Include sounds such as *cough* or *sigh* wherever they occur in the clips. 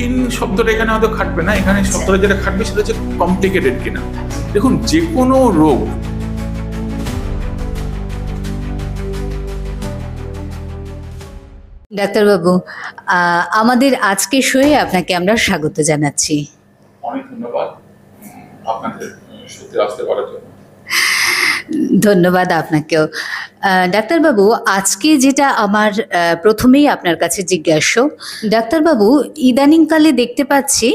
কঠিন শব্দটা এখানে হয়তো খাটবে না এখানে শব্দটা যেটা খাটবে সেটা হচ্ছে কমপ্লিকেটেড কিনা। দেখুন যে কোনো রোগ ডাক্তারবাবু আমাদের আজকের শোয়ে আপনাকে আমরা স্বাগত জানাচ্ছি। অনেক ধন্যবাদ আপনাদের সত্যি আসতে পারার জন্য। ধন্যবাদ আপনাকেও। ডাক্তারবাবু, আজকে যেটা আমার প্রথমেই আপনার কাছে জিজ্ঞাস্য, ডাক্তারবাবু, ইদানিংকালে দেখতে পাচ্ছি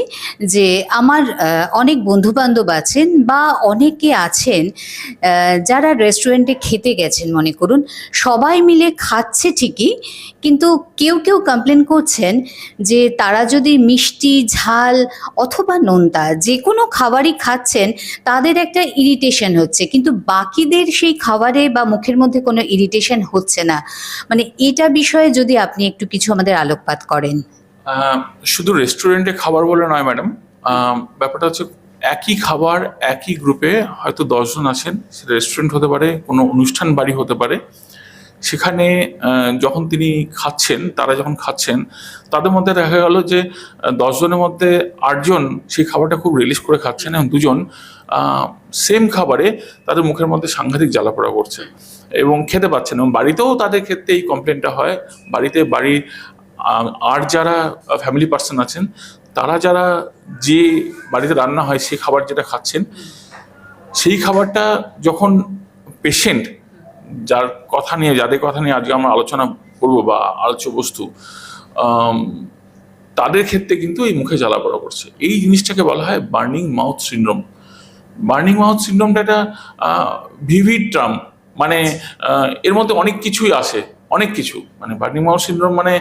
যে আমার অনেক বন্ধু বান্ধব আছেন বা অনেকে আছেন যারা রেস্টুরেন্টে খেতে গেছেন, মনে করুন, সবাই মিলে খাচ্ছে ঠিকই, কিন্তু কেউ কেউ কমপ্লেন করছেন যে তারা যদি মিষ্টি, ঝাল অথবা নোনতা যে কোনো খাবারই খাচ্ছেন, তাদের একটা ইরিটেশন হচ্ছে, কিন্তু বাকিদের সেই খাবারে বা মুখের মধ্যে কোনো ইরিটেশন হচ্ছে না। মানে এটা বিষয়ে যদি আপনি একটু কিছু আমাদের আলোকপাত করেন। শুধু রেস্টুরেন্টে খাবার বলে নয় ম্যাডাম ব্যাপারটা হচ্ছে একই খাবার, একই গ্রুপে হয়তো দশজন আছেন সেটা রেস্টুরেন্ট হতে পারে, কোনো অনুষ্ঠান বাড়ি হতে পারে। সেখানে যখন তিনি খাচ্ছেন, তারা যখন খাচ্ছেন, তাদের মধ্যে দেখা গেল যে দশজনের মধ্যে আটজন সেই খাবারটা খুব রিলিজ করে খাচ্ছেন এবং দুজন সেম খাবারে তাদের মুখের মধ্যে সাংঘাতিক জ্বালাপোড়া করছে। এবং খেতে পাচ্ছেন এবং বাড়িতেও তাদের ক্ষেত্রে এই কমপ্লেনটা হয়। বাড়িতে বাড়ির আর যারা ফ্যামিলি পার্সন আছেন, তারা যারা যে বাড়িতে রান্না হয় সেই খাবার যেটা খাচ্ছেন, সেই খাবারটা যখন পেশেন্ট যার কথা নিয়ে, যাদের কথা নিয়ে আজকে আমরা আলোচনা করব বা আলোচ্য বস্তু তাদের ক্ষেত্রে কিন্তু এই মুখে জ্বালা পড়া করছে। এই জিনিসটাকে বলা হয় burning mouth syndrome. Burning mouth সিন্ড্রোমটা একটা ভিভিড টার্ম মানে এর মধ্যে অনেক কিছুই আসে অনেক কিছু। মানে বার্নিং মাউথ সিনড্রোম মানে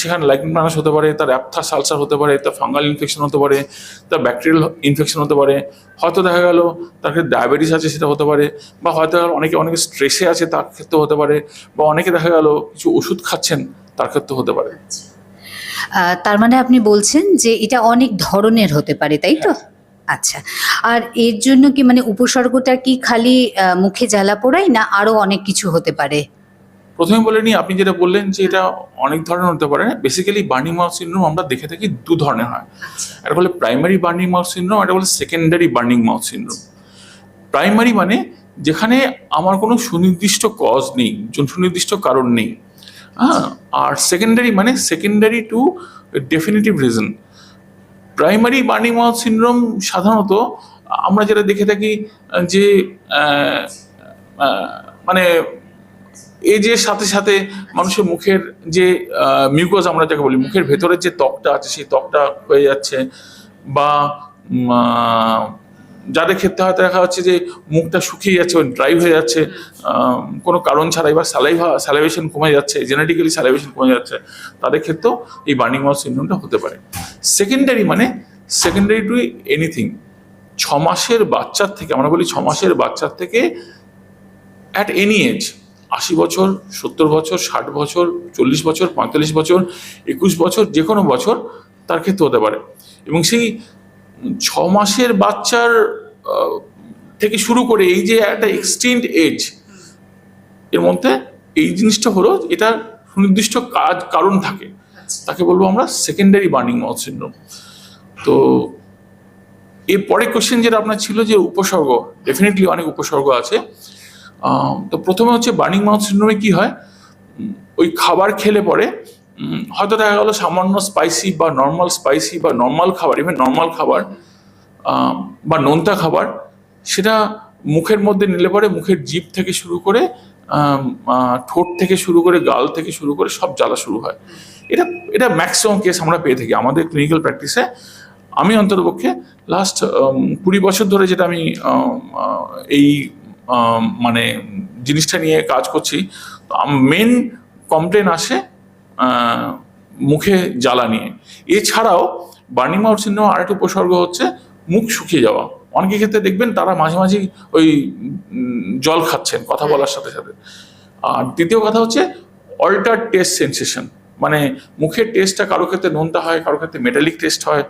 সেখানে লাইকিং প্লানাস হতে পারে তার অ্যাপথা সালসার হতে পারে তার ফাঙ্গাল ইনফেকশন হতে পারে তার ব্যাকটেরিয়াল ইনফেকশন হতে পারে। হয়তো দেখা গেল তার ক্ষেত্রে ডায়াবেটিস আছে সেটা হতে পারে বা হয়তো অনেকে অনেকে স্ট্রেসে আছে তার ক্ষেত্রে হতে পারে বা অনেকে দেখা গেল কিছু ওষুধ খাচ্ছেন তার ক্ষেত্রে হতে পারে। তার মানে আপনি বলছেন যে এটা অনেক ধরনের হতে পারে তাই তো? আচ্ছা আর এর জন্য কি মানে উপসর্গটা কি খালি মুখে জ্বালা পোড়াই না আরও অনেক কিছু হতে পারে? প্রথমে বলে নিই আপনি যেটা বললেন যে এটা অনেক ধরনের হতে পারে। বেসিক্যালি বার্নিং মাউথ সিনড্রোম আমরা দেখে থাকি দু ধরনের হয়। একটা বলে প্রাইমারি বার্নিং মাউথ সিনড্রোম একটা বলে secondary burning mouth syndrome primary মানে যেখানে আমার কোনো সুনির্দিষ্ট কজ নেই সুনির্দিষ্ট কারণ নেই। হ্যাঁ আর সেকেন্ডারি মানে secondary to definitive reason primary burning mouth syndrome সাধারণত আমরা যেটা দেখে থাকি যে মানে এজের সাথে সাথে মানুষের মুখের যে মিউকোজ আমরা যাকে বলি, মুখের ভেতরের যে ত্বকটা আছে, সেই ত্বকটা হয়ে যাচ্ছে বা যাদের ক্ষেত্রে হয়তো দেখা যাচ্ছে যে মুখটা শুকিয়ে যাচ্ছে ড্রাই হয়ে যাচ্ছে কোনো কারণ ছাড়াই বা স্যালাইভা স্যালাইভেশন কমে যাচ্ছে জেনেটিক্যালি স্যালাইভেশন কমে যাচ্ছে, তাদের ক্ষেত্রেও এই বার্নিং মাউথ সিনড্রোমটা হতে পারে। সেকেন্ডারি মানে সেকেন্ডারি টু এনিথিং ছ মাসের বাচ্চার থেকে, আমরা বলি ছ মাসের বাচ্চার থেকে অ্যাট এনি এজ আশি বছর, সত্তর বছর, ষাট বছর, চল্লিশ বছর, পঁয়তাল্লিশ বছর, একুশ বছর যে কোনো বছর তার ক্ষেত্রে হতে পারে। এবং সেই ছ মাসের বাচ্চার থেকে শুরু করে এই যে একটা এক্সটেন্ড এজ এর মধ্যে এই জিনিসটা হলো এটা সুনির্দিষ্ট কাজ কারণ থাকে। তাকে বলব আমরা সেকেন্ডারি বার্নিং মাউথ সিন্ড্রোম তো এর পরে কোশ্চেন যেটা আপনার ছিল যে উপসর্গ ডেফিনেটলি অনেক উপসর্গ আছে। তো প্রথমে হচ্ছে বার্নিং মাউথ সিন্ড্রোমে কি হয়? ওই খাবার খেলে পরে হয়তো দেখা গেলো সামান্য স্পাইসি বা নর্মাল স্পাইসি বা নর্মাল খাবার ইভেন নর্মাল খাবার বা নোনতা খাবার, সেটা মুখের মধ্যে নিলে পরে মুখের জিভ থেকে শুরু করে ঠোঁট থেকে শুরু করে, গাল থেকে শুরু করে সব জ্বালা শুরু হয়। এটা এটা ম্যাক্সিমাম কেস আমরা পেয়ে থাকি আমাদের ক্লিনিক্যাল প্র্যাকটিসে আমি অন্ততপক্ষে লাস্ট কুড়ি বছর ধরে যেটা আমি এই মানে জিনিসটা নিয়ে কাজ করছি মেন কমপ্লেন আসে মুখে জ্বালা নিয়ে। এছাড়াও বার্নিং মাউথ সিন্ড্রোম আরেকটা উপসর্গ হচ্ছে মুখ শুকিয়ে যাওয়া। অনেকে ক্ষেত্রে দেখবেন তারা মাঝে মাঝে ওই জল খাচ্ছেন কথা বলার সাথে সাথে। আর দ্বিতীয় কথা হচ্ছে অল্টার টেস্ট সেন্সেশন মানে মুখের টেস্টটা কারও ক্ষেত্রে নোনতা হয় কারও ক্ষেত্রে মেটালিক টেস্ট হয়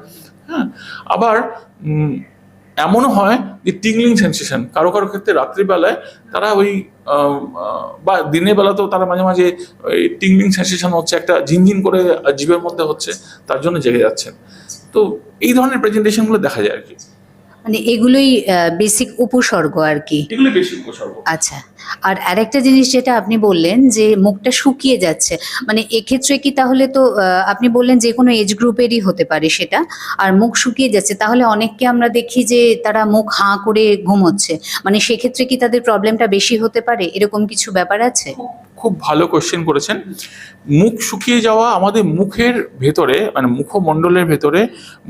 হ্যাঁ? আবার এমনও হয় যে টিংলিং সেন্সেশন কারও কারও ক্ষেত্রে রাত্রিবেলায় তারা ওই বা দিনের বেলাতেও তারা মাঝে মাঝে ওই টিংলিং সেন্সেশন হচ্ছে, একটা ঝিনঝিন করে জীবের মধ্যে হচ্ছে, তার জন্য জেগে যাচ্ছেন। তো এই ধরনের প্রেজেন্টেশনগুলো দেখা যায় আর কি। মানে এগুলোই বেসিক উপসর্গ আর কি। এগুলো বেশি উপসর্গ। আচ্ছা আর আরেকটা জিনিস যেটা আপনি বললেন যে মুখটা শুকিয়ে যাচ্ছে মানে এক্ষেত্রে কি তাহলে তো আপনি বললেন যে কোনো এজ গ্রুপেরই হতে পারে সেটা আর মুখ শুকিয়ে যাচ্ছে তাহলে অনেককে আমরা দেখি যে তারা মুখ হাঁ করে ঘুমোচ্ছে মানে সেক্ষেত্রে কি তাদের প্রবলেমটা বেশি হতে পারে? এরকম কিছু ব্যাপার আছে? খুব ভালো কোশ্চেন করেছেন। মুখ শুকিয়ে যাওয়া আমাদের মুখের ভেতরে মানে মুখমণ্ডলের ভেতরে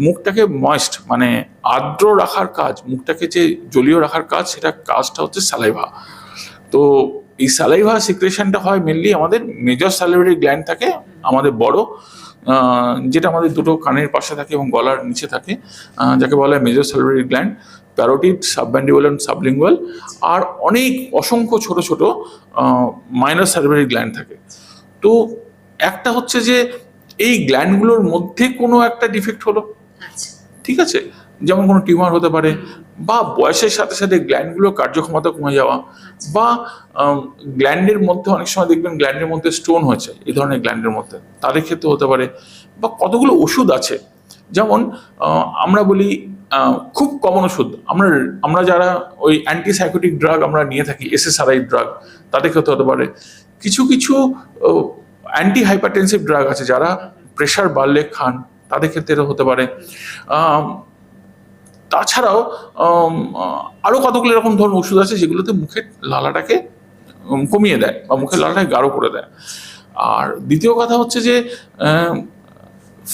মুখটাকে ময়েস্ট মানে আর্দ্র রাখার কাজ, মুখটাকে যে জলীয় রাখার কাজ, সেটা কাজটা হচ্ছে স্যালাইভা তো এই স্যালাইভা সিক্রেশনটা হয় মেনলি আমাদের মেজর স্যালাইভারি গ্ল্যান্ড থাকে, আমাদের বড় যেটা আমাদের দুটো কানের পাশে থাকে এবং গলার নিচে থাকে যাকে বলা হয় major salivary gland parotid submandibular and sublingual আর অনেক অসংখ্য ছোট ছোট মাইনার সার্ভারি গ্ল্যান্ড থাকে। তো একটা হচ্ছে যে এই গ্ল্যান্ডগুলোর মধ্যে কোনো একটা ডিফেক্ট হলো। ঠিক আছে? যেমন কোনো টিউমার হতে পারে বা বয়সের সাথে সাথে গ্ল্যান্ডগুলোর কার্যক্ষমতা কমে যাওয়া বা গ্ল্যান্ডের মধ্যে অনেক সময় দেখবেন গ্ল্যান্ডের মধ্যে স্টোন হয়েছে এই ধরনের গ্ল্যান্ডের মধ্যে। তাদের ক্ষেত্রে হতে পারে। বা কতগুলো ওষুধ আছে? যেমন আমরা বলি খুব কমন ওষুধ। আমরা আমরা যারা ওই অ্যান্টিসাইকোটিক ড্রাগ আমরা নিয়ে থাকি এসএসআরআই ড্রাগ তাদের ক্ষেত্রে হতে পারে। কিছু কিছু অ্যান্টি হাইপারটেনসিভ ড্রাগ আছে যারা প্রেশার বাড়লে খান, তাদের ক্ষেত্রে হতে পারে। তাছাড়াও আরও কতগুলো এরকম ধরনের ওষুধ আছে যেগুলোতে মুখের লালাটাকে কমিয়ে দেয় বা মুখের লালাটাকে গাঢ় করে দেয়। আর দ্বিতীয় কথা হচ্ছে যে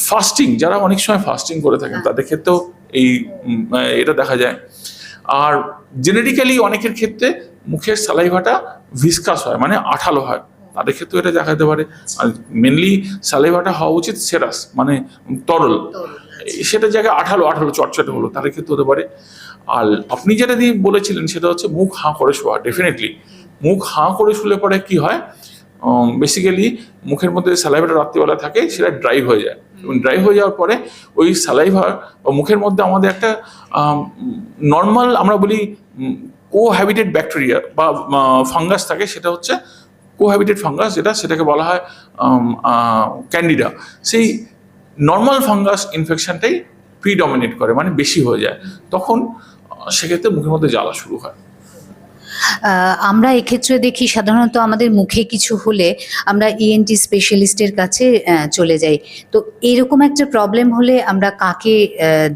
ফাস্টিং যারা অনেক সময় ফাস্টিং করে থাকেন, তাদের ক্ষেত্রেও এই এটা দেখা যায়। আর জেনেটিক্যালি অনেকের ক্ষেত্রে মুখের সালাইভাটা ভিসকাস হয় মানে আঠালো হয়। তাদের ক্ষেত্রেও এটা দেখা যেতে পারে। আর মেনলি সালাইভাটা হওয়া উচিত সেরাস মানে তরল। সেটা জায়গায় আঠালো আঠালো, চটচটে হলো, তাদের ক্ষেত্রে হতে পারে। আর আপনি যেটা দিয়ে বলেছিলেন, সেটা হচ্ছে মুখ হাঁ করে শোয়া ডেফিনেটলি মুখ হাঁ করে শুলে পরে কি হয়? বেসিক্যালি মুখের মধ্যে স্যালাইভাটা রাত্রিবেলা থাকে, সেটা ড্রাই হয়ে যায়। এবং ড্রাই হয়ে যাওয়ার পরে ওই স্যালাইভার বা মুখের মধ্যে আমাদের একটা নর্মাল আমরা বলি কো হ্যাবিটেড ব্যাকটেরিয়া বা ফাঙ্গাস থাকে, সেটা হচ্ছে কোহ্যাবিটেড ফাঙ্গাস যেটা সেটাকে বলা হয় ক্যান্ডিডা সেই নর্মাল ফাঙ্গাস ইনফেকশনটাই প্রিডমিনেট করে মানে বেশি হয়ে যায়। তখন সেক্ষেত্রে মুখের মধ্যে জ্বালা শুরু হয়। আমরা এক্ষেত্রে দেখি সাধারণত আমাদের মুখে কিছু হলে আমরা ইএনটি স্পেশালিস্টের কাছে চলে যাই। তো এরকম একটা প্রবলেম হলে আমরা কাকে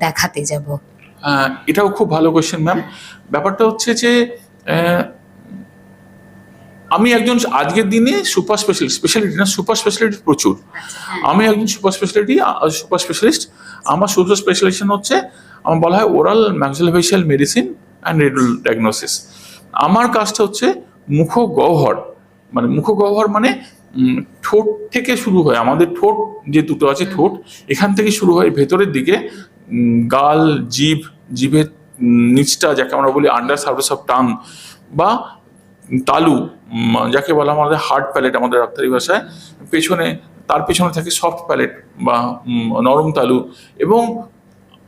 দেখাতে যাব? এটাও খুব ভালো কোয়েশ্চেন ম্যাম ব্যাপারটা হচ্ছে যে আমি একজন আজকের দিনে সুপার স্পেশালিস্ট স্পেশালিটি না সুপার স্পেশালিটি প্রচুর। আমি একজন সুপার স্পেশালিটি সুপার স্পেশালিস্ট আমার সুপার স্পেশালাইজেশন হচ্ছে আমার বলা হয় oral maxillofacial medicine and রেডুল diagnosis আমার কাজটা হচ্ছে মুখ গহ্বর মানে মুখ গহ্বর মানে ঠোঁট থেকে শুরু হয়। আমাদের ঠোঁট যে দুটো আছে ঠোঁট এখান থেকে শুরু হয় ভেতরের দিকে গাল জিভ জিভের নিচটা যাকে আমরা বলি আন্ডার সার্ভিস অফ টাং বা তালু যাকে বলা আমাদের হার্ড প্যালেট আমাদের ডাক্তারি ভাষায়। পেছনে তার পেছনে থাকে সফট প্যালেট বা নরম তালু এবং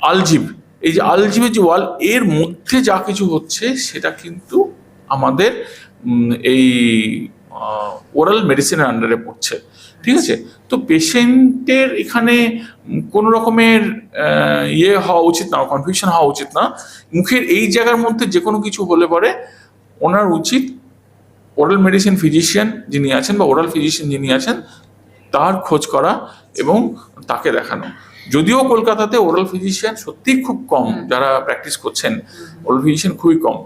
আলজিভ এই যে আলজিভের যে ওয়াল এর মধ্যে যা কিছু হচ্ছে সেটা কিন্তু আমাদের এই ওরাল মেডিসিনের আন্ডারে পড়ছে। ঠিক আছে? তো পেশেন্টের এখানে কোনো রকমের ইয়ে হওয়া উচিত না কনফিউশন হওয়া উচিত না। মুখের এই জায়গার মধ্যে যে কোনো কিছু হলে পরে ওনার উচিত ওরাল মেডিসিন ফিজিশিয়ান যিনি আছেন বা ওরাল ফিজিশিয়ান যিনি আছেন তার খোঁজ করা এবং তাকে দেখানো। যদিও কলকাতাতে ওরাল ফিজিশিয়ান সত্যিই খুব কম যারা প্র্যাকটিস করছেন। ওরাল ফিজিশিয়ান খুবই কম। আহ,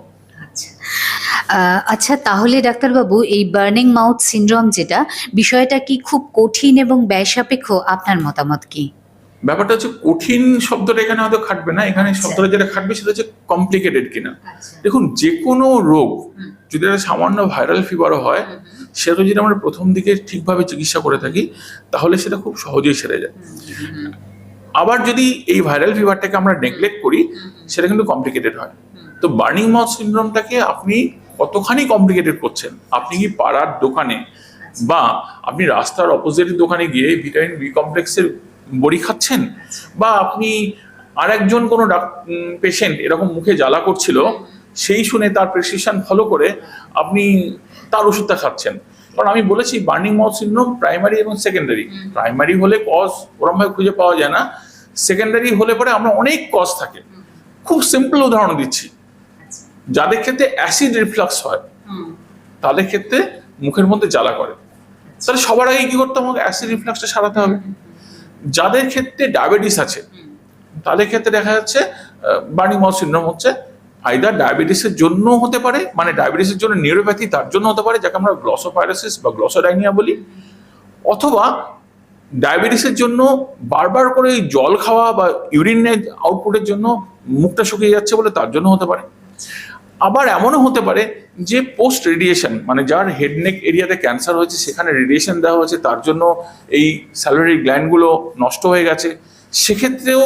আচ্ছা তাহলে ডাক্তারবাবু এই বার্নিং মাউথ সিনড্রোম যেটা বিষয়টা কি খুব কঠিন এবং ব্যয়সাপেক্ষ? আপনার মতামত কি? ব্যাপারটা হচ্ছে কঠিন শব্দটা এখানে হয়তো খাটবে না। এখানে শব্দটা যেটা খাটবে সেটা হচ্ছে কমপ্লিকেটেড কিনা। দেখুন যে কোনো রোগ যদি একটা সামান্য ভাইরাল ফিভারও হয় সেটা যদি আমরা প্রথম দিকে ঠিকভাবে চিকিৎসা করে থাকি তাহলে সেটা খুব সহজেই সেরে যায়। আবার যদি এই ভাইরাল ফিভারটাকে আমরা নেগলেক্ট করি সেটা কিন্তু কমপ্লিকেটেড হয়। তো বার্নিং মাউথ সিনড্রোমটাকে আপনি কতখানি কমপ্লিকেটেড করছেন? আপনি কি পাড়ার দোকানে বা আপনি রাস্তার অপোজিটের দোকানে গিয়ে ভিটামিন বি কমপ্লেক্সের বড়ি খাচ্ছেন? বা আপনি আর একজন কোনো পেশেন্ট এরকম মুখে জ্বালা করছিল সেই শুনে তার প্রেসক্রিপশন ফলো করে আপনি তার ওষুধটা খাচ্ছেন? কারণ আমি বলেছি বার্নিং মাউথ সিনড্রোম প্রাইমারি এবং সেকেন্ডারি প্রাইমারি হলে কজ ওরমভাবে খুঁজে পাওয়া যায় না। সেকেন্ডারি হলে পরে আমরা অনেক কজ থাকে। খুব সিম্পল উদাহরণ দিচ্ছি। যাদের ক্ষেত্রে অ্যাসিড রিফ্লাক্স হয় তাদের ক্ষেত্রে মুখের মধ্যে জ্বালা করে। তাহলে সবার আগে কি করতে হবে? অ্যাসিড রিফ্লাক্সটা সারাতে হবে। যাদের ক্ষেত্রে ডায়াবেটিস আছে তাদের ক্ষেত্রে দেখা যাচ্ছে বার্নিং মাউথ সিনড্রোম হচ্ছে। আইদার ডায়াবেটিসের জন্য হতে পারে মানে ডায়াবেটিসের জন্য নিউরোপ্যাথি তার জন্য হতে পারে যাকে আমরা গ্লসোপাইরোসিস বা গ্লসোডাইনিয়া বলি। অথবা ডায়াবেটিসের জন্য বারবার করে এই জল খাওয়া বা ইউরিনের আউটপুটের জন্য মুখটা শুকিয়ে যাচ্ছে বলে তার জন্য হতে পারে। আবার এমনও হতে পারে যে পোস্ট রেডিয়েশন মানে যার হেডনেক এরিয়াতে ক্যান্সার হয়েছে, সেখানে রেডিয়েশন দেওয়া হয়েছে, তার জন্য এই স্যালারি গ্ল্যান্ডগুলো নষ্ট হয়ে গেছে। সেক্ষেত্রেও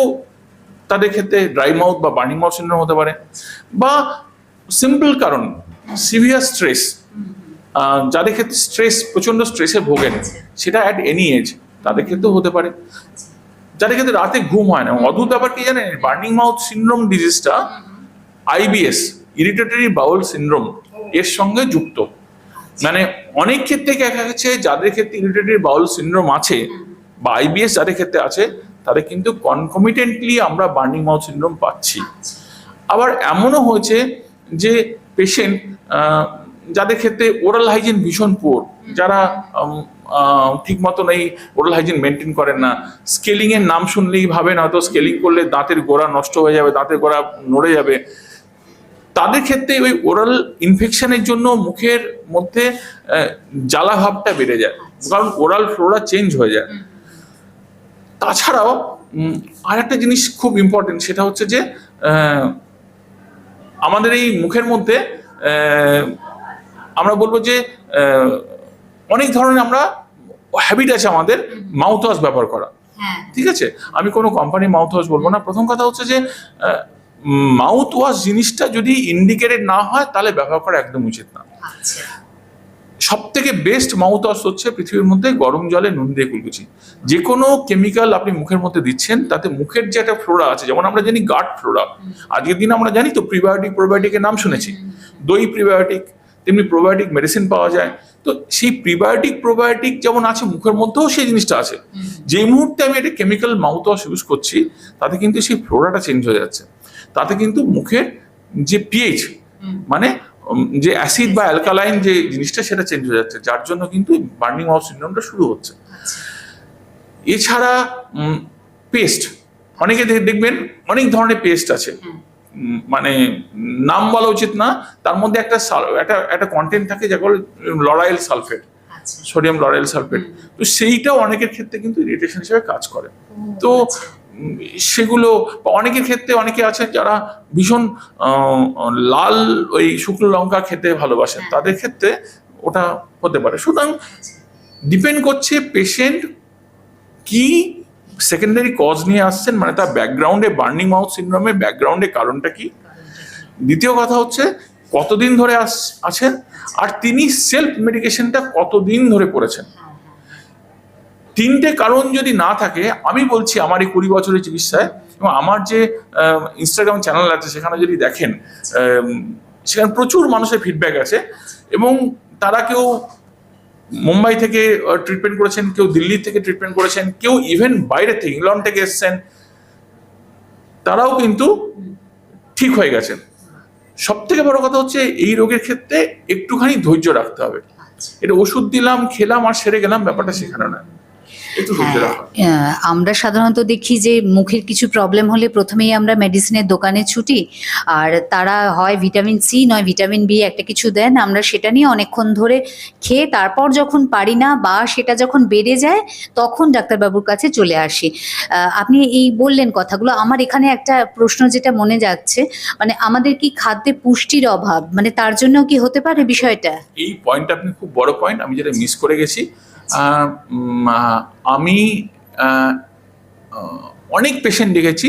তাদের ক্ষেত্রে ড্রাই মাউথ বা বার্নিং মাউথ সিন্ড্রোম হতে পারে। বা সিম্পল কারণ সিভিয়ার স্ট্রেস যাদের ক্ষেত্রে স্ট্রেস প্রচণ্ড স্ট্রেসে ভোগেন, সেটা অ্যাট এনি এজ তাদের ক্ষেত্রেও হতে পারে। যাদের ক্ষেত্রে রাতে ঘুম হয় না অদ্ভুত ব্যাপার কি জানেন? বার্নিং মাউথ সিন্ড্রোম ডিজিজটা আইবিএস ইরিটেটরি বাউল সিন্ড্রোম এর সঙ্গে যুক্ত। মানে অনেক ক্ষেত্রে দেখা গেছে, যাদের ক্ষেত্রে ইরিটেটরি বাউল সিন্ড্রোম আছে বা আইবিএস যাদের ক্ষেত্রে আছে, তাদের কিন্তু কনকমিটেন্টলি আমরা বার্নিং মাউথ সিন্ড্রোম পাচ্ছি। আবার এমনও হয়েছে যে পেশেন্ট যাদের ক্ষেত্রে ওরাল হাইজিন ভীষণ পোর যারা ঠিক মতন এই ওরাল হাইজিন মেনটেন করেন না স্কেলিং এর নাম শুনলেই ভাবেন, হয়তো স্কেলিং করলে দাঁতের গোড়া নষ্ট হয়ে যাবে, দাঁতের গোড়া নড়ে যাবে। তাদের ক্ষেত্রে ওই ওরাল ইনফেকশনের জন্য মুখের মধ্যে জ্বালা ভাবটা বেড়ে যায়। কারণ ওরাল ফ্লোরা চেঞ্জ হয়ে যায়। তাছাড়াও আর একটা জিনিস খুব ইম্পর্টেন্ট সেটা হচ্ছে যে আমাদের এই মুখের মধ্যে আমরা বলব যে অনেক ধরনের আমরা হ্যাবিট আছে আমাদের মাউথ ওয়াশ ব্যবহার করা। হ্যাঁ। ঠিক আছে? আমি কোনো কোম্পানি মাউথ ওয়াশ বলব না। প্রথম কথা হচ্ছে যে মাউথ ওয়াশ জিনিসটা যদি ইন্ডিকেটেড না হয় তাহলে ব্যবহার করা একদম উচিত না। সব থেকে বেস্ট মাউথ ওয়াশ হচ্ছে পৃথিবীর মধ্যে গরম জলে নুন দিয়ে কুলকুচি। যে কোনো কেমিক্যাল আপনি মুখের মধ্যে দিচ্ছেন তাতে মুখের যে একটা ফ্লোরা আছে যেমন আমরা জানি গার্ড ফ্লোরা আজকের দিন আমরা জানি তো প্রিবায়োটিক প্রোবায়োটিকের নাম শুনেছি। দই প্রিবায়োটিক তেমনি প্রোবায়োটিক মেডিসিন পাওয়া যায়। তো সেই প্রিবায়োটিক প্রোবায়োটিক যেমন আছে মুখের মধ্যেও সেই জিনিসটা আছে। যেই মুহূর্তে আমি একটা কেমিক্যাল মাউথ ওয়াশ ইউজ করছি তাতে কিন্তু সেই ফ্লোরাটা চেঞ্জ হয়ে যাচ্ছে। তাতে কিন্তু মুখের যে পিএইচ মানে যে অ্যাসিড বা অ্যালকালাইন যে জিনিসটা সেটা চেঞ্জ হয়ে যাচ্ছে যার জন্য কিন্তু বার্নিং মাউথ সিন্ড্রোমটা শুরু হচ্ছে। এছাড়া পেস্ট অনেকে দেখবেন অনেক ধরনের পেস্ট আছে। মানে নাম বলা উচিত না তার মধ্যে একটা একটা একটা কন্টেন্ট থাকে যা বলে লরাইল সালফেট আচ্ছা। Sodium lauryl sulphate. তো সেইটাও অনেকের ক্ষেত্রে কিন্তু ইরিটেশন হিসেবে কাজ করে। তো উম, সেগুলো অনেকের ক্ষেত্রে অনেকে আছেন যারা ভীষণ লাল ওই শুকনো লঙ্কা খেতে ভালোবাসেন। তাদের ক্ষেত্রে ওটা হতে পারে। সুতরাং ডিপেন্ড করছে পেশেন্ট কি সেকেন্ডারি কজ নিয়ে আসছেন মানে তার ব্যাকগ্রাউন্ডে বার্নিং মাউথ সিন্ড্রোমের ব্যাকগ্রাউন্ডে কারণটা কি? দ্বিতীয় কথা হচ্ছে কতদিন ধরে আছেন? আর তিনি সেলফ মেডিকেশনটা কতদিন ধরে করেছেন? তিনটে কারণ যদি না থাকে, আমি বলছি আমার এই কুড়ি বছরের চিকিৎসায় এবং আমার যে ইনস্টাগ্রাম চ্যানেল আছে, সেখানে যদি দেখেন সেখানে প্রচুর মানুষের ফিডব্যাক আছে এবং তারা কেউ মুম্বাই থেকে ট্রিটমেন্ট করেছেন, কেউ দিল্লি থেকে ট্রিটমেন্ট করেছেন, কেউ ইভেন বাইরে থেকে ইংল্যান্ড থেকে এসছেন, তারাও কিন্তু ঠিক হয়ে গেছেন। সব থেকে বড় কথা হচ্ছে, এই রোগের ক্ষেত্রে একটুখানি ধৈর্য রাখতে হবে। এটা ওষুধ দিলাম, খেলাম আর সেরে গেলাম, ব্যাপারটা সেখানে না হ্যাঁ, আমরা সাধারণত দেখি যে মুখের কিছু প্রবলেম হলে প্রথমেই আমরা মেডিসিনের দোকানে ছুটি আর তারা হয় ভিটামিন সি নয় ভিটামিন বি একটা কিছু দেন আমরা সেটা নিয়ে অনেকক্ষণ ধরে খেয়ে তারপর যখন পারি না বা সেটা যখন বেড়ে যায় তখন ডাক্তারবাবুর কাছে চলে আসি। আপনি এই বললেন কথাগুলো আমার এখানে একটা প্রশ্ন যেটা মনে যাচ্ছে মানে আমাদের কি খাদ্যে পুষ্টির অভাব? মানে তার জন্য কি হতে পারে বিষয়টা? এই পয়েন্টটা আপনি খুব বড় পয়েন্ট আমি যেটা মিস করে গেছি আমি অনেক পেশেন্ট দেখেছি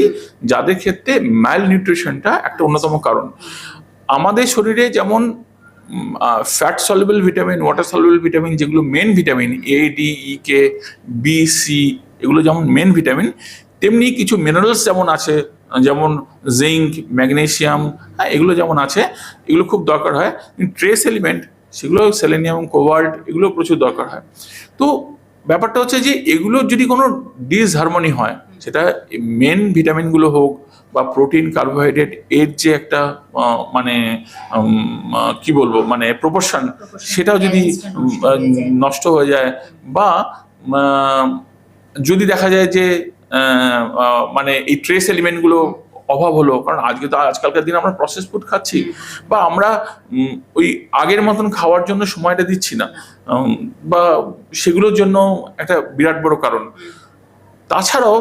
যাদের ক্ষেত্রে ম্যাল নিউট্রিশনটা একটা অন্যতম কারণ। আমাদের শরীরে যেমন fat soluble vitamin water soluble vitamin যেগুলো main vitamin A D E K B C এগুলো যেমন মেন ভিটামিন তেমনি কিছু মিনারেলস যেমন আছে, যেমন জিঙ্ক ম্যাগনেসিয়াম হ্যাঁ এগুলো যেমন আছে, এগুলো খুব দরকার হয়। ট্রেস এলিমেন্ট সেগুলো সেলেনিয়াম কোভাল্ট এগুলো প্রচুর দরকার হয়। তো ব্যাপারটা হচ্ছে যে এগুলোর যদি কোনো ডিসহারমোনি হয় সেটা মেন ভিটামিনগুলো হোক বা প্রোটিন কার্বোহাইড্রেট এর যে একটা মানে কি বলব মানে প্রপোর্শন সেটাও যদি নষ্ট হয়ে যায় বা যদি দেখা যায় যে মানে এই ট্রেস এলিমেন্টগুলো অভাব হলো কারণ আজকে তো আজকালকার দিনে আমরা প্রসেস ফুড খাচ্ছি বা আমরা ওই আগের মতন খাওয়ার জন্য সময়টা দিচ্ছি না। বা সেগুলোর জন্য একটা বিরাট বড় কারণ। তাছাড়াও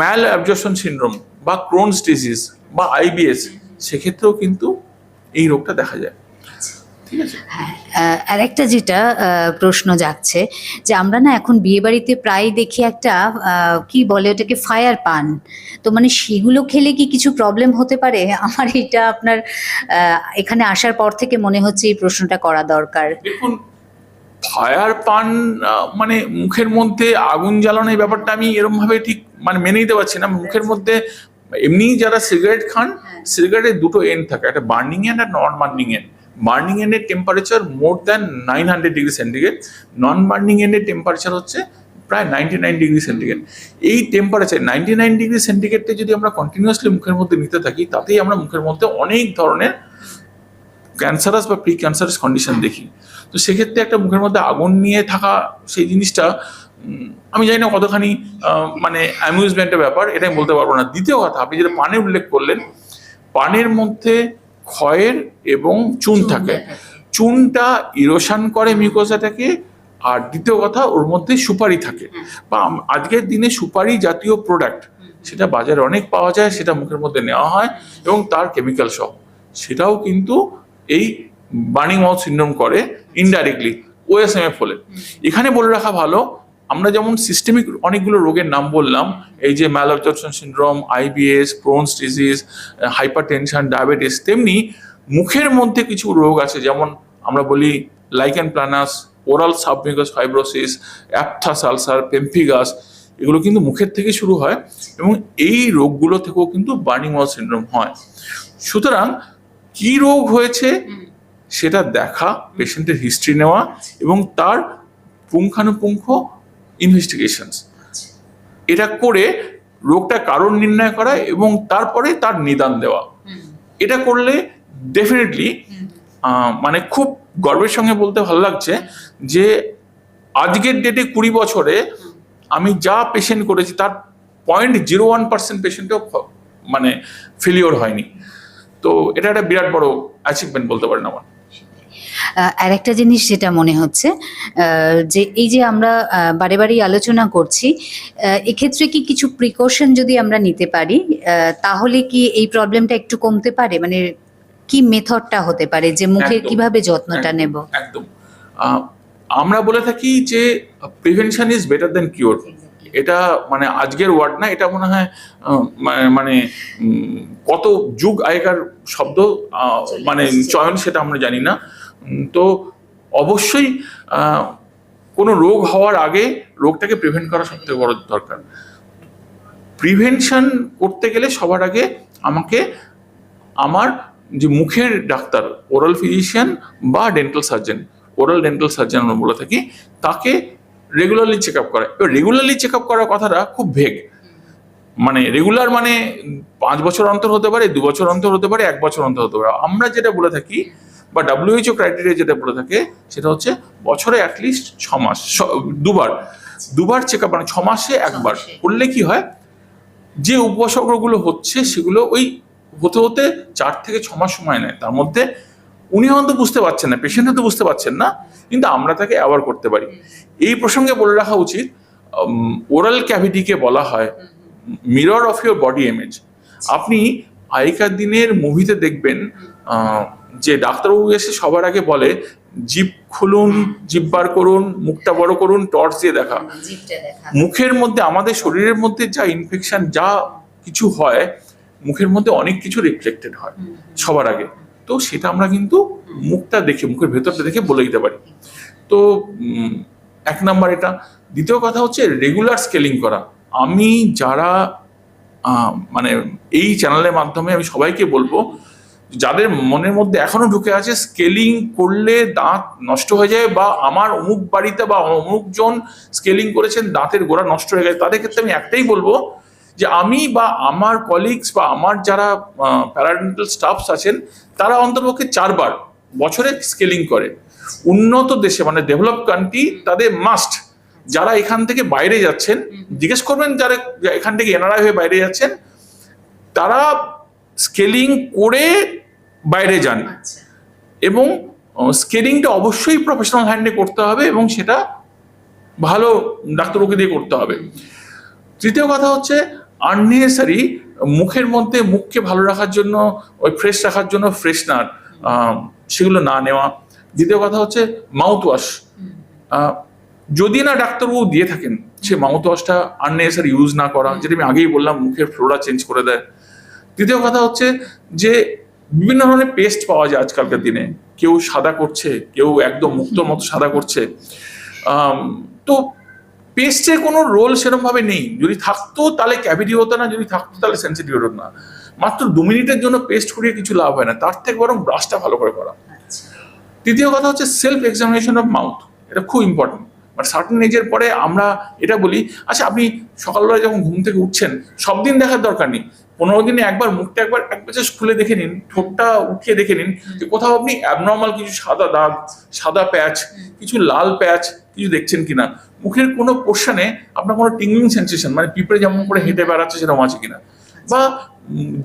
ম্যাল অ্যাবজর্পশন সিনড্রোম বা ক্রোনস ডিজিজ বা আইবিএস সেক্ষেত্রেও কিন্তু এই রোগটা দেখা যায়। ঠিক আছে? আহ, আরেকটা যেটা প্রশ্ন যাচ্ছে যে আমরা না এখন বিয়ে বাড়িতে প্রায় দেখি একটা কি বলে ওটাকে ফায়ার পান তো মানে সেগুলো খেলে কি কিছু প্রবলেম হতে পারে? *laughs* আমার এটা আপনার এখানে আসার পর থেকে মনে হচ্ছে এই প্রশ্নটা করা দরকার। দেখুন ফায়ার পান মানে মুখের মধ্যে আগুন জ্বালানো এই ব্যাপারটা আমি এরকম ভাবে ঠিক মানে মেনে নিতে পারছি না। মুখের মধ্যে এমনি যারা সিগারেট খান সিগারেটের দুটো এন্ড থাকে একটা বার্নিং এন্ড আর non burning end burning এন্ডের temperature more than nine hundred degree centigrade non burning এন্ডের temperature হচ্ছে প্রায় নাইনটি নাইন ডিগ্রি সেন্টিগ্রেড এই টেম্পারেচার নাইনটি নাইন ডিগ্রি সেন্টিগ্রেডটা যদি আমরা কন্টিনিউয়াসলি মুখের মধ্যে নিতে থাকি, তাতেই আমরা মুখের মধ্যে অনেক ধরনের ক্যান্সারাস বা প্রি ক্যান্সারাস কন্ডিশন দেখি। তো সেক্ষেত্রে একটা মুখের মধ্যে আগুন নিয়ে থাকা সেই জিনিসটা আমি জানি না কতখানি মানে অ্যামিউজমেন্টের ব্যাপার এটা আমি বলতে পারব না। দ্বিতীয় কথা, আপনি যেটা পানের উল্লেখ করলেন, পানের মধ্যে ক্ষয়ের এবং চুন থাকে। চুনটা ইরোশন করে মিউকোসাটাকে আর দ্বিতীয় কথা ওর মধ্যে সুপারি থাকে। বা আজকের দিনে সুপারি জাতীয় প্রোডাক্ট সেটা বাজারে অনেক পাওয়া যায় সেটা মুখের মধ্যে নেওয়া হয় এবং তার কেমিক্যাল সহ সেটাও কিন্তু এই বার্নিং মাউথ সিন্ড্রোম করে ইনডাইরেক্টলি ওএসএমএফ হলে। এখানে বলে রাখা ভালো আমরা যেমন সিস্টেমিক অনেকগুলো রোগের নাম বললাম এই যে malabsorption syndrome IBS Crohn's disease hypertension diabetes তেমনি মুখের মধ্যে কিছু রোগ আছে যেমন আমরা বলি lichen planus oral submucous fibrosis aphthous ulcer pemphigus এগুলো কিন্তু মুখের থেকে শুরু হয় এবং এই রোগগুলো থেকেও কিন্তু বার্নিং মাউথ সিন্ড্রোম হয়। সুতরাং কি রোগ হয়েছে সেটা দেখা পেশেন্টের হিস্ট্রি নেওয়া এবং তার পুঙ্খানুপুঙ্খ ইনভেস্টিগেশনস এটা করে রোগটা কারণ নির্ণয় করা এবং তারপরে তার নিদান দেওয়া। এটা করলে ডেফিনেটলি মানে খুব গর্বের সঙ্গে বলতে ভালো লাগছে যে আজকের ডেটে কুড়ি বছরে আমি যা পেশেন্ট করেছি তার পয়েন্ট জিরো ওয়ান পার্সেন্ট পেশেন্টও মানে ফেলিওর হয়নি। তো এটা একটা বিরাট বড় অ্যাচিভমেন্ট বলতে পারেন আমার। আর একটা জিনিস যেটা মনে হচ্ছে যে এই যে আমরা বারে বারেই আলোচনা করছি এক্ষেত্রে কি কিছু প্রিকশন যদি আমরা নিতে পারি তাহলে কি এই প্রবলেমটা একটু কমতে পারে? মানে কি মেথডটা হতে পারে? যে মুখের কীভাবে যত্নটা নেব? একদম। আমরা বলে থাকি যে prevention is better than cure এটা মানে আজকের ওয়ার্ড না এটা মনে হয় মানে কত যুগ আগেকার শব্দ মানে চয়ন সেটা আমরা জানি না। তো অবশ্যই কোনো রোগ হওয়ার আগে রোগটাকে প্রিভেন্ট করা সবথেকে বড় দরকার। প্রিভেনশন করতে গেলে সবার আগে আমাকে আমার যে মুখের ডাক্তার ওরাল ফিজিশিয়ান বা dental surgeon oral dental surgeon আমরা বলে থাকি, তাকে রেগুলারলি চেক আপ করা এবার রেগুলারলি চেক আপ করার কথাটা খুব ভেগ মানে রেগুলার মানে পাঁচ বছর অন্তর হতে পারে, দু বছর অন্তর হতে পারে, এক বছর অন্তর হতে পারে। আমরা যেটা বলে থাকি বা ডাব্লিউএইচও ক্রাইটেরিয়া যেটা বলে থাকে সেটা হচ্ছে বছরে অ্যাটলিস্ট ছ মাস দুবার দুবার চেক আপ মানে ছ মাসে একবার। করলে কি হয়? যে উপসর্গগুলো হচ্ছে সেগুলো ওই হতে হতে চার থেকে ছ মাস সময় নেয়। তার মধ্যে উনি হয়তো বুঝতে পারছেন না পেশেন্ট হয়তো বুঝতে পারছেন না কিন্তু আমরা তাকে অ্যাওয়ার করতে পারি। এই প্রসঙ্গে বলে রাখা উচিত ওরাল ক্যাভিটিকে বলা হয় mirror of your body image আপনি আগেকার দিনের মুভিতে দেখবেন যে ডাক্তারবাবু এসে সবার আগে বলে জিভ খুলুন জিভ বার করুন মুখটা বড় করুন টর্চ দিয়ে দেখা। মুখের মধ্যে আমাদের শরীরের মধ্যে যা ইনফেকশন যা কিছু হয় মুখের মধ্যে অনেক কিছু রিফ্লেক্টেড হয় সবার আগে। তো সেটা আমরা কিন্তু মুখটা দেখে মুখের ভেতরটা দেখে বলে দিতে পারি। তো এক নাম্বার এটা। দ্বিতীয় কথা হচ্ছে রেগুলার স্কেলিং করা। আমি যারা মানে এই চ্যানেলের মাধ্যমে আমি সবাইকে বলব যাদের মনের মধ্যে এখনও ঢুকে আছে স্কেলিং করলে দাঁত নষ্ট হয়ে যায় বা আমার অমুক বাড়িতে বা অমুক জন স্কেলিং করেছেন দাঁতের গোড়া নষ্ট হয়ে গেছে। তাদের ক্ষেত্রে আমি একটাই বলব যে আমি বা আমার কলিগস বা আমার যারা প্যারাডেন্টাল স্টাফস আছেন তারা অন্ততপক্ষে চারবার বছরে স্কেলিং করে। উন্নত দেশে মানে ডেভেলপ কান্ট্রি তাদের মাস্ট যারা এখান থেকে বাইরে যাচ্ছেন জিজ্ঞেস করবেন যারা এখান থেকে এনআরআই হয়ে বাইরে যাচ্ছেন তারা স্কেলিং করে বাইরে যান। আচ্ছা। এবং স্কেলিংটা অবশ্যই প্রফেশনাল হ্যান্ডে করতে হবে এবং সেটা ভালো ডাক্তারবাবুকে দিয়ে করতে হবে। তৃতীয় কথা হচ্ছে আননেসারি মুখের মধ্যে মুখকে ভালো রাখার জন্য ওই ফ্রেশ রাখার জন্য ফ্রেশনার সেগুলো না নেওয়া। দ্বিতীয় কথা হচ্ছে মাউথ ওয়াশ যদি না ডাক্তারবাবু দিয়ে থাকেন সে মাউথ ওয়াশটা আননেসারি ইউজ না করা যেটা আমি আগেই বললাম মুখের ফ্লোরা চেঞ্জ করে দেয়। তৃতীয় কথা হচ্ছে যে বিভিন্ন ধরনের পেস্ট পাওয়া যায় আজকালকার দিনে। কেউ সাদা করছে কেউ একদম মুক্তর মতো সাদা করছে। তো পেস্টে কোনো রোল সেরকম ভাবে নেই। যদি থাকতো তাহলে ক্যাভিটি হতো না যদি থাকতো তাহলে সেন্সিটিভ হতো না। মাত্র দু মিনিটের জন্য পেস্ট করিয়ে কিছু লাভ হয় না। তার থেকে বরং ব্রাশটা ভালো করে করা। আচ্ছা। তৃতীয় কথা হচ্ছে সেলফ এক্সামিনেশন অফ মাউথ এটা খুব ইম্পর্টেন্ট মানে সার্টেন এজের পরে আমরা এটা বলি আচ্ছা আপনি সকালবেলা যখন ঘুম থেকে উঠছেন সব দিন দেখার দরকার নেই। পনেরো দিনে একবার মুখটা একবার একবার জাস্ট খুলে দেখে নিন, ঠোঁটটা উঠিয়ে দেখে নিন যে কোথাও আপনি অ্যাবনর্মাল কিছু সাদা দাগ, সাদা প্যাচ কিছু লাল প্যাচ কিছু দেখছেন কিনা। মুখের কোনো পোর্শনে আপনার কোনো টিংলিং সেন্সেশন মানে পিঁপড়ে যেমন করে হেঁটে বেড়াচ্ছে সেরকম আছে কিনা। বা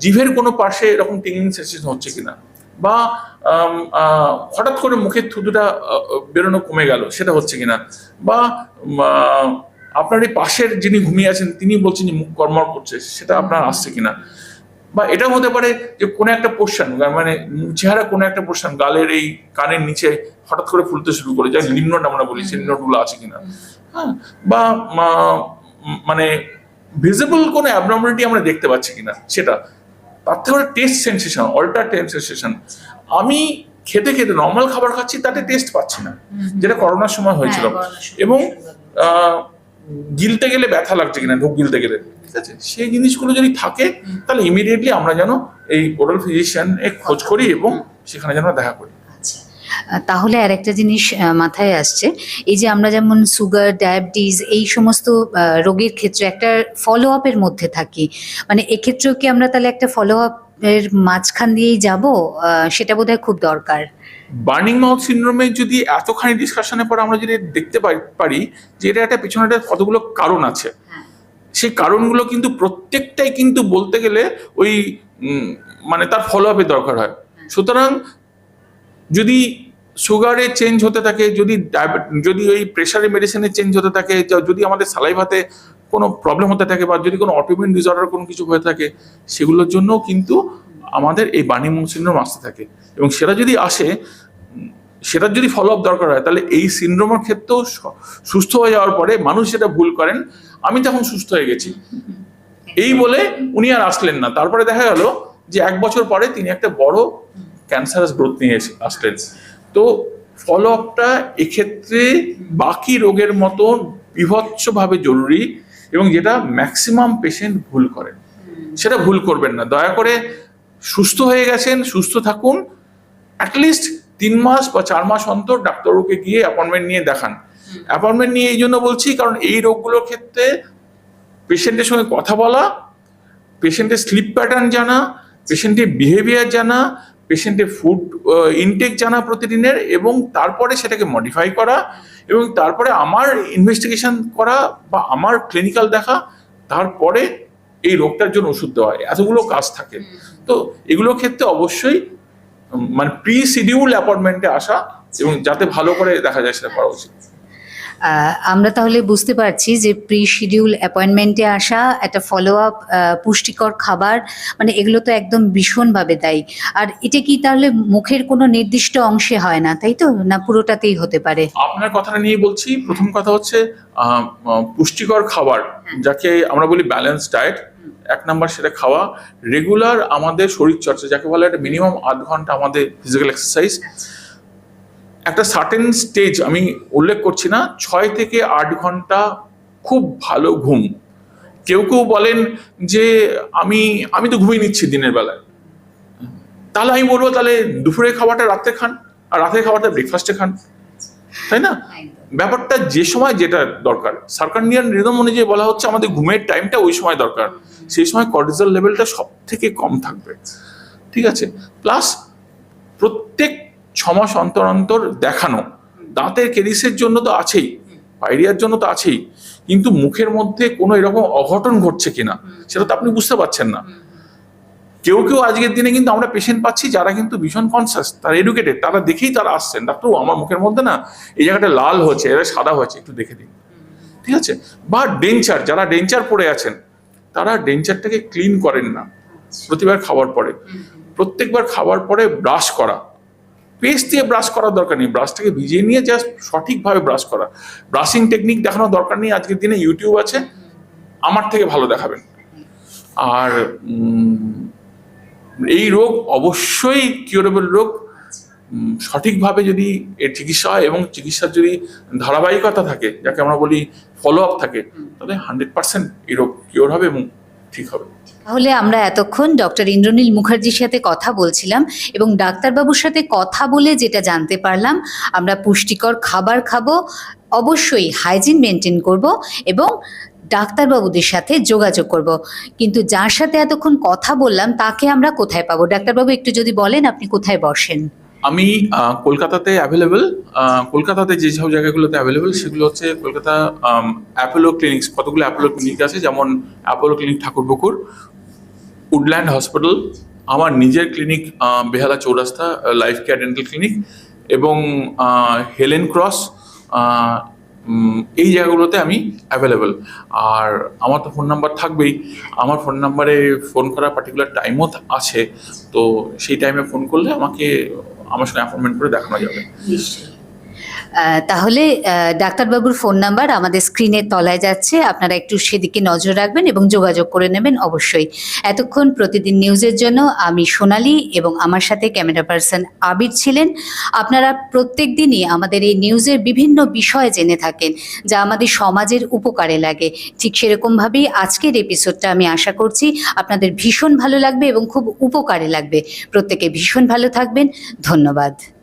জিভের কোনো পাশে এরকম টিংলিং সেন্সেশন হচ্ছে কিনা। বা হঠাৎ করে মুখের থুতুটা বেরোনো কমে গেল, সেটা হচ্ছে কিনা। বা আপনার এই পাশের যিনি ঘুমিয়ে আছেন তিনি বলছেন যে মুখ কর্মর করছে সেটা আপনার আসছে কিনা? বা এটা হতে পারে যে কোনো একটা পোর্শন মানে চেহারা কোনো একটা পোর্শন গালের এই কানের নিচে হঠাৎ করে ফুলতে শুরু করে যা লিম্নট আমরা বলি সেই লিম্নটগুলো আছে কিনা? হ্যাঁ বা মানে ভিজিবল কোনো অ্যাবনর্মালিটি আমরা দেখতে পাচ্ছি কিনা সেটা। তার থেকে taste sensation alter taste sensation আমি খেতে খেতে নর্মাল খাবার খাচ্ছি তাতে টেস্ট পাচ্ছি না যেটা করোনার সময় হয়েছিল। হ্যাঁ, সময় এবং আহ, গিলতে গেলে ব্যথা লাগছে কিনা ঢোক গিলতে গেলে। ঠিক আছে। সেই জিনিসগুলো যদি থাকে তাহলে ইমিডিয়েটলি আমরা যেন এই ওরাল ফিজিশিয়ান এ খোঁজ করি এবং সেখানে যেন দেখা করি। আচ্ছা। তাহলে আরেকটা জিনিস মাথায় আসছে এই যে আমরা যেমন সুগার ডায়াবেটিস এই সমস্ত রোগের ক্ষেত্রে একটা ফলো আপের মধ্যে থাকি। মানে এক্ষেত্রেও কি আমরা তাহলে একটা ফলো আপ এর মাঝখান দিয়েই যাব সেটা বোধহয় খুব দরকার। বার্নিং মাউথ সিন্ড্রোমে যদি এতখানি ডিসকাশনের পর আমরা যদি দেখতে পারি যে এটা একটা পিছনে একটা কতগুলো কারণ আছে। হ্যাঁ। সেই কারণগুলো কিন্তু প্রত্যেকটাই কিন্তু বলতে গেলে ওই মানে তার ফলো আপের দরকার হয়। সুতরাং যদি সুগারে চেঞ্জ হতে থাকে, যদি যদি ওই প্রেশারের মেডিসিনে চেঞ্জ হতে থাকে যদি আমাদের সালাইভাতে কোনো প্রবলেম হতে থাকে বা যদি কোনো অটোমিউন ডিসঅর্ডার কোনো কিছু হয়ে থাকে, সেগুলোর জন্য কিন্তু আমাদের এই মাউথ সিন্ড্রোম আসতে থাকে। এবং সেটা যদি আসে সেটার যদি ফলো আপ দরকার হয়, তাহলে এই সিন্ড্রোমের ক্ষেত্রেও সুস্থ হয়ে যাওয়ার পরে মানুষ যেটা ভুল করেন, আমি তখন সুস্থ হয়ে গেছি। এই বলে উনি আর আসলেন না। তারপরে দেখা গেল যে এক বছর পরে তিনি একটা বড় ক্যান্সারাস গ্রোথ নিয়ে আসলেন। তো ফলো আপটা এক্ষেত্রে বাকি রোগের মতো বিভৎসভাবে জরুরি এবং যেটা ম্যাক্সিমাম পেশেন্ট ভুল করেন। সেটা ভুল করবেন না। দয়া করে সুস্থ হয়ে গেছেন, সুস্থ থাকুন। অ্যাটলিস্ট তিন মাস বা চার মাস অন্তর ডাক্তারবাবুকে গিয়ে অ্যাপয়েন্টমেন্ট নিয়ে দেখান। অ্যাপয়েন্টমেন্ট নিয়ে এই জন্য বলছি, কারণ এই রোগগুলোর ক্ষেত্রে পেশেন্টের সঙ্গে কথা বলা পেশেন্টের স্লিপ প্যাটার্ন জানা পেশেন্টের বিহেভিয়ার জানা পেশেন্টের ফুড ইনটেক জানা প্রতিদিনের এবং তারপরে সেটাকে মডিফাই করা এবং তারপরে আমার ইনভেস্টিগেশন করা বা আমার ক্লিনিক্যাল দেখা তারপরে এই রোগটার জন্য ওষুধ দেওয়া হয়। এতগুলো কাজ থাকে তো এগুলোর ক্ষেত্রে অবশ্যই মানে প্রি শিডিউল অ্যাপয়েন্টমেন্টে আসা এবং যাতে ভালো করে দেখা যায় সেটা করা উচিত আমরা তাহলে বুঝতে পারছি যে প্রি শিডিউল অ্যাপয়েন্টমেন্টে আসা একটা ফলো আপ পুষ্টিকর খাবার মানে এগুলো তো একদম ভীষণভাবে দায়ী। আর এটা কি তাহলে মুখের কোনো নির্দিষ্ট অংশে হয় না তাই তো? না পুরোটাতেই হতে পারে? আপনার কথাটা নিয়ে বলছি প্রথম কথা হচ্ছে পুষ্টিকর খাবার যাকে আমরা বলি ব্যালেন্স ডায়েট এক নাম্বার সেটা খাওয়া রেগুলার আমাদের শরীর চর্চা যাকে বলে একটা মিনিমাম আধ ঘণ্টা আমাদের ফিজিক্যাল এক্সারসাইজ একটা সার্টেন স্টেজ আমি উল্লেখ করছি না ছয় থেকে আট ঘণ্টা খুব ভালো ঘুম। কেউ কেউ বলেন যে আমি আমি তো ঘুমিয়ে নিচ্ছি দিনের বেলায়। তাহলে আমি বলব তাহলে দুপুরে খাবারটা রাতে খান আর রাতের খাবারটা ব্রেকফাস্টে খান। তাই না? ব্যাপারটা যে সময় যেটা দরকার। সার্কান্ডিয়ান রিদম অনুযায়ী বলা হচ্ছে আমাদের ঘুমের টাইমটা ওই সময় দরকার। সেই সময় কর্টিজল লেভেলটা সব থেকে কম থাকবে। ঠিক আছে? প্লাস প্রত্যেক ছ মাস অন্তর অন্তর দেখানো। দাঁতের কেরিসের জন্য তো আছেই পাইরিয়ার জন্য তো আছেই, কিন্তু মুখের মধ্যে কোনো এরকম অঘটন ঘটছে কিনা, সেটা তো আপনি বুঝতে পারছেন না। কেউ কেউ আজকের দিনে কিন্তু আমরা পেশেন্ট পাচ্ছি যারা কিন্তু ভীষণ কনসাস তারা এডুকেটেড তারা দেখেই তারা আসছেন। ডাক্তার আমার মুখের মধ্যে না এই জায়গাটা লাল হচ্ছে এটা সাদা হয়েছে, একটু দেখে দিন। ঠিক আছে? বা ডেঞ্চার যারা ডেঞ্চার পড়ে আছেন, তারা ডেঞ্চারটাকে ক্লিন করেন না। প্রতিবার খাওয়ার পরে। প্রত্যেকবার খাওয়ার পরে ব্রাশ করা। পেস্ট দিয়ে ব্রাশ করার দরকার নেই। ব্রাশটাকে ভিজিয়ে নিয়ে জাস্ট সঠিকভাবে ব্রাশ করা। ব্রাশিং টেকনিক দেখানোর দরকার নেই। আজকের দিনে ইউটিউব আছে। আমার থেকে ভালো দেখাবেন। আর এই রোগ অবশ্যই কিউরেবল রোগ। সঠিকভাবে যদি এর চিকিৎসা হয় এবং চিকিৎসার যদি ধারাবাহিকতা থাকে, যাকে আমরা বলি ফলো আপ থাকে, তাহলে হান্ড্রেড পার্সেন্ট এই রোগ কিওর হবে এবং ঠিক হবে। তাহলে আমরা এতক্ষণ ডক্টর ইন্দ্রনীল মুখার্জির সাথে কথা বলছিলাম এবং ডাক্তারবাবুর সাথে কথা বলে যেটা জানতে পারলাম, আমরা পুষ্টিকর খাবার খাব, অবশ্যই হাইজিন মেনটেন করব এবং ডাক্তারবাবুদের সাথে যোগাযোগ করব। কিন্তু যার সাথে এতক্ষণ কথা বললাম, তাকে আমরা কোথায় পাবো? ডাক্তারবাবু, একটু যদি বলেন আপনি কোথায় বসেন? আমি কলকাতাতে অ্যাভেলেবেল কলকাতাতে যে সব জায়গাগুলোতে অ্যাভেলেবেল সেগুলো হচ্ছে কলকাতা অ্যাপোলো ক্লিনিক্স কতগুলো অ্যাপোলো ক্লিনিক আছে, যেমন Apollo clinic Thakurpukur. Woodland hospital আমার নিজের clinic Behala Chowrasta life care dental clinic এবং হেলেন ক্রস এই জায়গাগুলোতে আমি অ্যাভেলেবেল আর আমার তো ফোন নাম্বার থাকবেই। আমার ফোন নাম্বারে ফোন করার পার্টিকুলার টাইমও আছে। তো সেই টাইমে ফোন করলে আমাকে আমার সঙ্গে অ্যাপয়েন্টমেন্ট করে দেখানো যাবে। আহ, তাহলে ডাক্তারবাবুর ফোন নাম্বার আমাদের স্ক্রিনের তলায় যাচ্ছে। আপনারা একটু সেদিকে নজর রাখবেন এবং যোগাযোগ করে নেবেন অবশ্যই। এতক্ষণ প্রতিদিন নিউজের জন্য আমি সোনালি এবং আমার সাথে ক্যামেরা পার্সন আবির ছিলেন। আপনারা প্রত্যেক দিনই আমাদের এই নিউজের বিভিন্ন বিষয় জেনে থাকেন, যা আমাদের সমাজের উপকারে লাগে। ঠিক সেরকমভাবেই আজকের এপিসোডটা আমি আশা করছি আপনাদের ভীষণ ভালো লাগবে এবং খুব উপকারে লাগবে। প্রত্যেকে ভীষণ ভালো থাকবেন। ধন্যবাদ।